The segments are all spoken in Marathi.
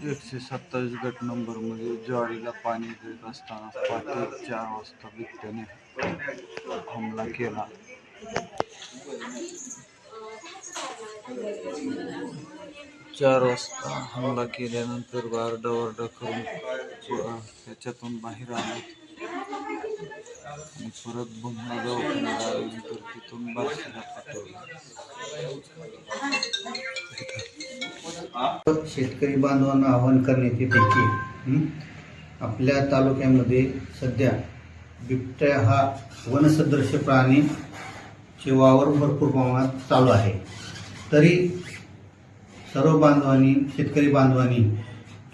एकशे सत्तावीस गट नंबरमध्ये ज्वारीला पाणी देत असताना पहाटे चार वाजता बिबट्याने हमला केला चार वाजता हमला केल्यानंतर आरडाओरडा करून त्याच्यातून बाहेर आले आणि परत आल्यानंतर तिथून शेतकरी बांधवांना आवाहन करण्यात येते की आपल्या तालुक्यामध्ये सध्या बिबट्या हा वनसदृश प्राणी चे वावर भरपूर प्रमाणात चालू आहे. तरी सर्व बांधवांनी शेतकरी बांधवांनी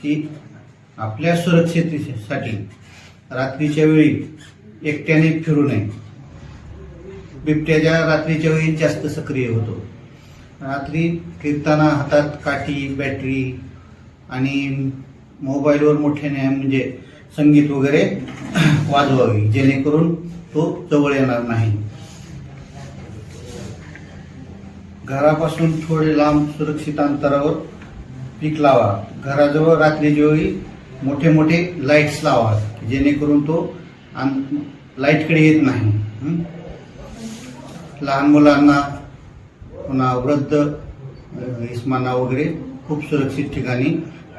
की आपल्या सुरक्षिततेसाठी रात्रीच्या वेळी एकट्याने फिरू नये. बिबट्याच्या रात्रीच्या वेळी जास्त सक्रिय होतो रात्री फिरताना हातात काठी बॅटरी आणि मोबाईलवर मोठ्याने म्हणजे संगीत वगैरे वाजवावी जेणेकरून तो जवळ येणार नाही. घरापासून थोडे लांब सुरक्षित अंतरावर पीक लावा. घराजवळ रात्रीच्या वेळी मोठे मोठे लाईट्स लावा जेणेकरून तो लाईटकडे येत नाही. लहान मुलांना पुन्हा वृद्ध इस्माना वगैरे खूप सुरक्षित ठिकाणी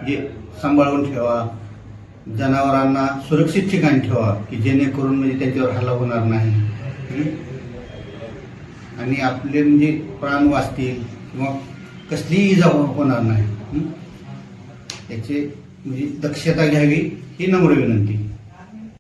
जे सांभाळून ठेवा. जनावरांना सुरक्षित ठिकाणी ठेवा की जेणेकरून म्हणजे त्यांच्यावर हल्ला होणार नाही. आणि आपले म्हणजे प्राण वाचतील किंवा कसलीही इजा होणार नाही. याचे म्हणजे दक्षता घ्यावी ही नम्र विनंती.